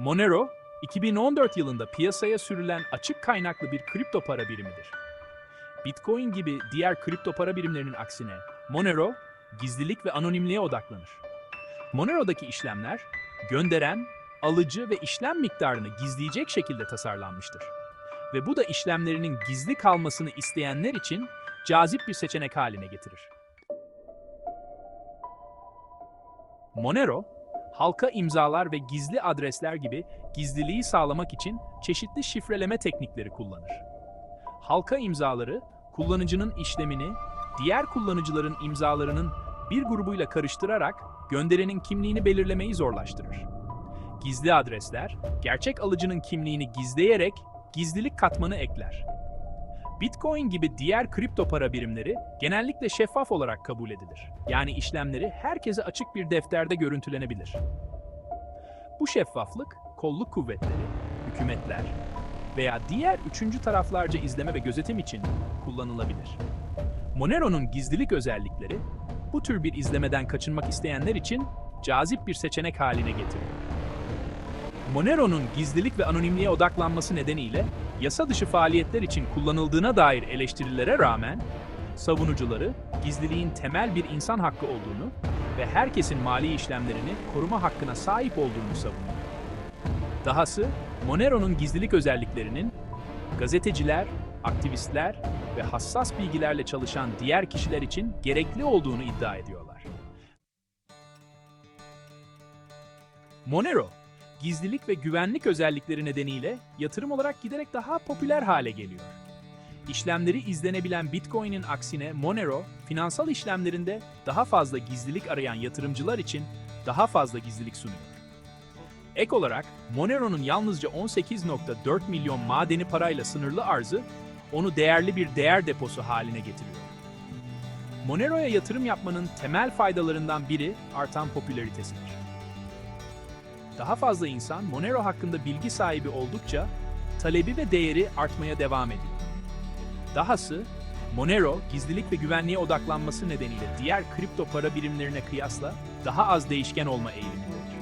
Monero, 2014 yılında piyasaya sürülen açık kaynaklı bir kripto para birimidir. Bitcoin gibi diğer kripto para birimlerinin aksine Monero, gizlilik ve anonimliğe odaklanır. Monero'daki işlemler, gönderen, alıcı ve işlem miktarını gizleyecek şekilde tasarlanmıştır. Ve bu da işlemlerinin gizli kalmasını isteyenler için cazip bir seçenek haline getirir. Monero, halka imzalar ve gizli adresler gibi gizliliği sağlamak için çeşitli şifreleme teknikleri kullanır. Halka imzaları, kullanıcının işlemini diğer kullanıcıların imzalarının bir grubuyla karıştırarak gönderenin kimliğini belirlemeyi zorlaştırır. Gizli adresler, gerçek alıcının kimliğini gizleyerek gizlilik katmanı ekler. Bitcoin gibi diğer kripto para birimleri genellikle şeffaf olarak kabul edilir. Yani işlemleri herkese açık bir defterde görüntülenebilir. Bu şeffaflık, kolluk kuvvetleri, hükümetler veya diğer üçüncü taraflarca izleme ve gözetim için kullanılabilir. Monero'nun gizlilik özellikleri, bu tür bir izlemeden kaçınmak isteyenler için cazip bir seçenek haline getiriyor. Monero'nun gizlilik ve anonimliğe odaklanması nedeniyle yasa dışı faaliyetler için kullanıldığına dair eleştirilere rağmen savunucuları gizliliğin temel bir insan hakkı olduğunu ve herkesin mali işlemlerini koruma hakkına sahip olduğunu savunuyor. Dahası Monero'nun gizlilik özelliklerinin gazeteciler, aktivistler ve hassas bilgilerle çalışan diğer kişiler için gerekli olduğunu iddia ediyorlar. Monero, gizlilik ve güvenlik özellikleri nedeniyle yatırım olarak giderek daha popüler hale geliyor. İşlemleri izlenebilen Bitcoin'in aksine Monero, finansal işlemlerinde daha fazla gizlilik arayan yatırımcılar için daha fazla gizlilik sunuyor. Ek olarak Monero'nun yalnızca 18.4 milyon madeni parayla sınırlı arzı onu değerli bir değer deposu haline getiriyor. Monero'ya yatırım yapmanın temel faydalarından biri artan popülaritesidir. Daha fazla insan Monero hakkında bilgi sahibi oldukça talebi ve değeri artmaya devam ediyor. Dahası Monero gizlilik ve güvenliğe odaklanması nedeniyle diğer kripto para birimlerine kıyasla daha az değişken olma eğilimindedir.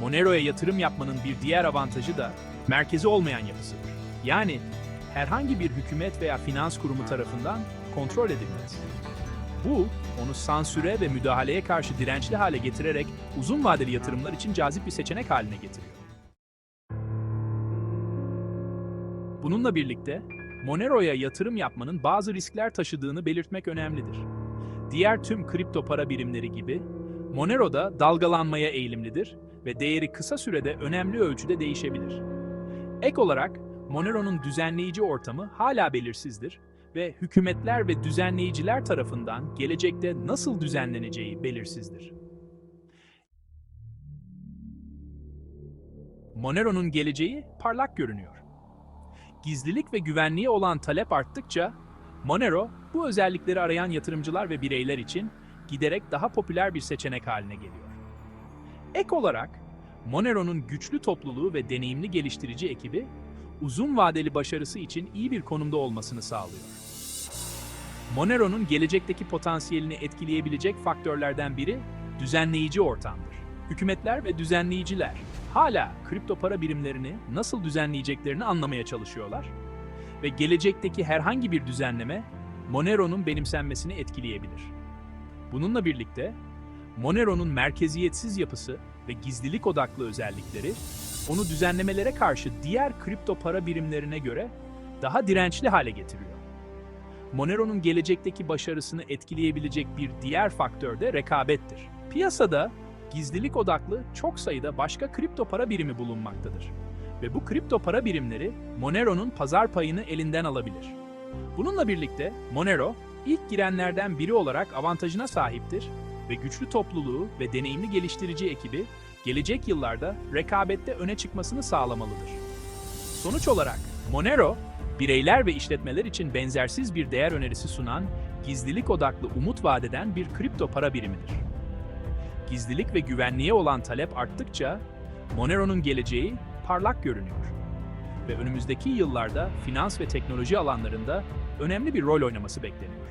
Monero'ya yatırım yapmanın bir diğer avantajı da merkezi olmayan yapısıdır. Yani herhangi bir hükümet veya finans kurumu tarafından kontrol edilmez. Bu, onu sansüre ve müdahaleye karşı dirençli hale getirerek uzun vadeli yatırımlar için cazip bir seçenek haline getiriyor. Bununla birlikte Monero'ya yatırım yapmanın bazı riskler taşıdığını belirtmek önemlidir. Diğer tüm kripto para birimleri gibi Monero da dalgalanmaya eğilimlidir ve değeri kısa sürede önemli ölçüde değişebilir. Ek olarak Monero'nun düzenleyici ortamı hala belirsizdir ve hükümetler ve düzenleyiciler tarafından gelecekte nasıl düzenleneceği belirsizdir. Monero'nun geleceği parlak görünüyor. Gizlilik ve güvenliğe olan talep arttıkça Monero bu özellikleri arayan yatırımcılar ve bireyler için giderek daha popüler bir seçenek haline geliyor. Ek olarak Monero'nun güçlü topluluğu ve deneyimli geliştirici ekibi uzun vadeli başarısı için iyi bir konumda olmasını sağlıyor. Monero'nun gelecekteki potansiyelini etkileyebilecek faktörlerden biri düzenleyici ortamdır. Hükümetler ve düzenleyiciler hala kripto para birimlerini nasıl düzenleyeceklerini anlamaya çalışıyorlar ve gelecekteki herhangi bir düzenleme Monero'nun benimsenmesini etkileyebilir. Bununla birlikte Monero'nun merkeziyetsiz yapısı ve gizlilik odaklı özellikleri onu düzenlemelere karşı diğer kripto para birimlerine göre daha dirençli hale getiriyor. Monero'nun gelecekteki başarısını etkileyebilecek bir diğer faktör de rekabettir. Piyasada gizlilik odaklı çok sayıda başka kripto para birimi bulunmaktadır. Ve bu kripto para birimleri Monero'nun pazar payını elinden alabilir. Bununla birlikte Monero ilk girenlerden biri olarak avantajına sahiptir ve güçlü topluluğu ve deneyimli geliştirici ekibi gelecek yıllarda rekabette öne çıkmasını sağlamalıdır. Sonuç olarak Monero, bireyler ve işletmeler için benzersiz bir değer önerisi sunan, gizlilik odaklı umut vadeden bir kripto para birimidir. Gizlilik ve güvenliğe olan talep arttıkça Monero'nun geleceği parlak görünüyor. Ve önümüzdeki yıllarda finans ve teknoloji alanlarında önemli bir rol oynaması bekleniyor.